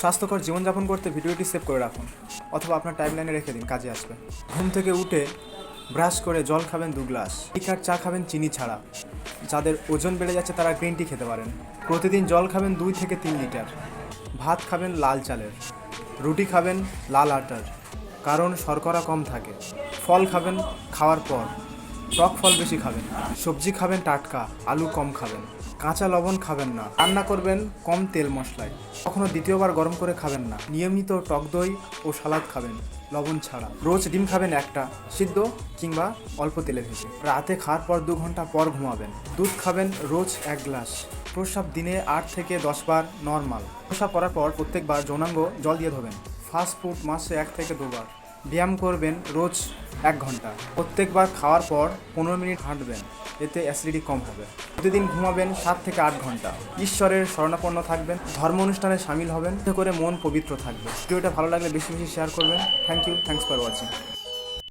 স্বাস্থ্যকর জীবনযাপন করতে ভিডিওটি সেভ করে রাখুন, অথবা আপনার টাইমলাইনে রেখে দিন, কাজে আসবে। ঘুম থেকে উঠে ব্রাশ করে জল খাবেন দু গ্লাস। টি চা খাবেন চিনি ছাড়া। যাদের ওজন বেড়ে যাচ্ছে তারা গ্রিন টি খেতে পারেন। প্রতিদিন জল খাবেন দুই থেকে তিন লিটার। ভাত খাবেন লাল চালের। রুটি খাবেন লাল আটার। কারণ শর্করা কম থাকে। ফল খাবেন খাওয়ার পর। টক ফল বেশি খাবেন। সবজি খাবেন টাটকা, আলু কম খাবেন। কাঁচা লবণ খাবেন না। রান্না করবেন কম তেল মশলায়। কখনো দ্বিতীয়বার গরম করে খাবেন না। নিয়মিত টক দই ও সালাদ খাবেন, লবণ ছাড়া। রোজ ডিম খাবেন একটা, সিদ্ধ কিংবা অল্প তেলে ভেজে। রাতে খাওয়ার পর দু ঘণ্টা পর ঘুমাবেন। দুধ খাবেন রোজ এক গ্লাস। প্রস্রাব দিনে আট থেকে দশ বার নর্মাল। প্রস্রাব করার পর প্রত্যেকবার যৌনাঙ্গ জল দিয়ে ধোবেন। ফাস্ট ফুড মাসে এক থেকে দুবার। ব্যায়াম করবেন রোজ এক ঘণ্টা। প্রত্যেকবার খাওয়ার পর পনেরো মিনিট হাঁটবেন, এতে অ্যাসিডিটি কম হবে। প্রতিদিন ঘুমাবেন সাত থেকে আট ঘণ্টা। ঈশ্বরের স্মরণাপন্ন থাকবেন, ধর্ম অনুষ্ঠানে সামিল হবেন করে মন পবিত্র থাকবে। ভিডিওটা ভালো লাগলে বেশি বেশি শেয়ার করবেন। Thank you thanks for watching